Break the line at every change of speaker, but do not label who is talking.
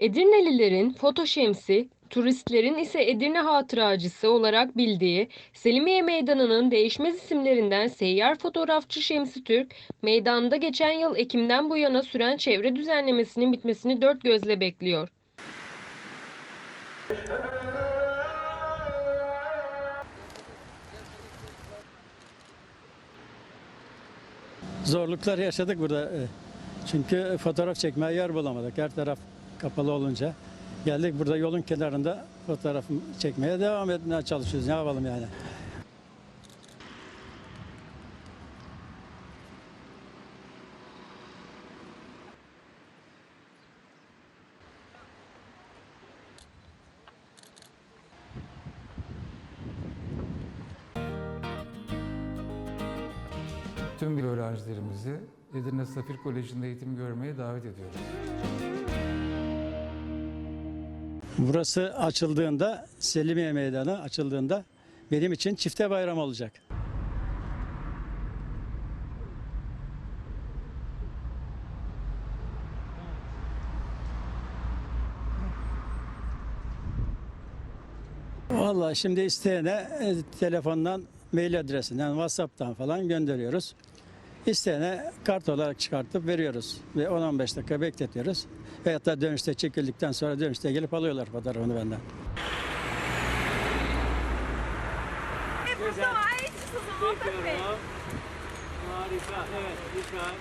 Edirnelilerin foto şemsi, turistlerin ise Edirne hatıracısı olarak bildiği Selimiye Meydanı'nın değişmez isimlerinden seyyar fotoğrafçı Şemsi Türk, meydanda geçen yıl Ekim'den bu yana süren çevre düzenlemesinin bitmesini dört gözle bekliyor.
Zorluklar yaşadık burada. Çünkü fotoğraf çekmeye yer bulamadık. Her taraf kapalı olunca. Geldik burada yolun kenarında fotoğraf çekmeye devam etmeye çalışıyoruz. Ne yapalım yani?
Tüm öğrencilerimizi Edirne Safir Koleji'nde eğitim görmeye davet ediyoruz.
Burası açıldığında, Selimiye Meydanı açıldığında benim için çifte bayram olacak. Vallahi şimdi isteyene e, telefondan, mail adresinden, WhatsApp'tan falan gönderiyoruz. İsteyene kart olarak çıkartıp veriyoruz ve 10-15 dakika bekletiyoruz. Veyahut da dönüşte çekildikten sonra dönüşte gelip alıyorlar fotoğrafını benden. Harika, evet, güzel.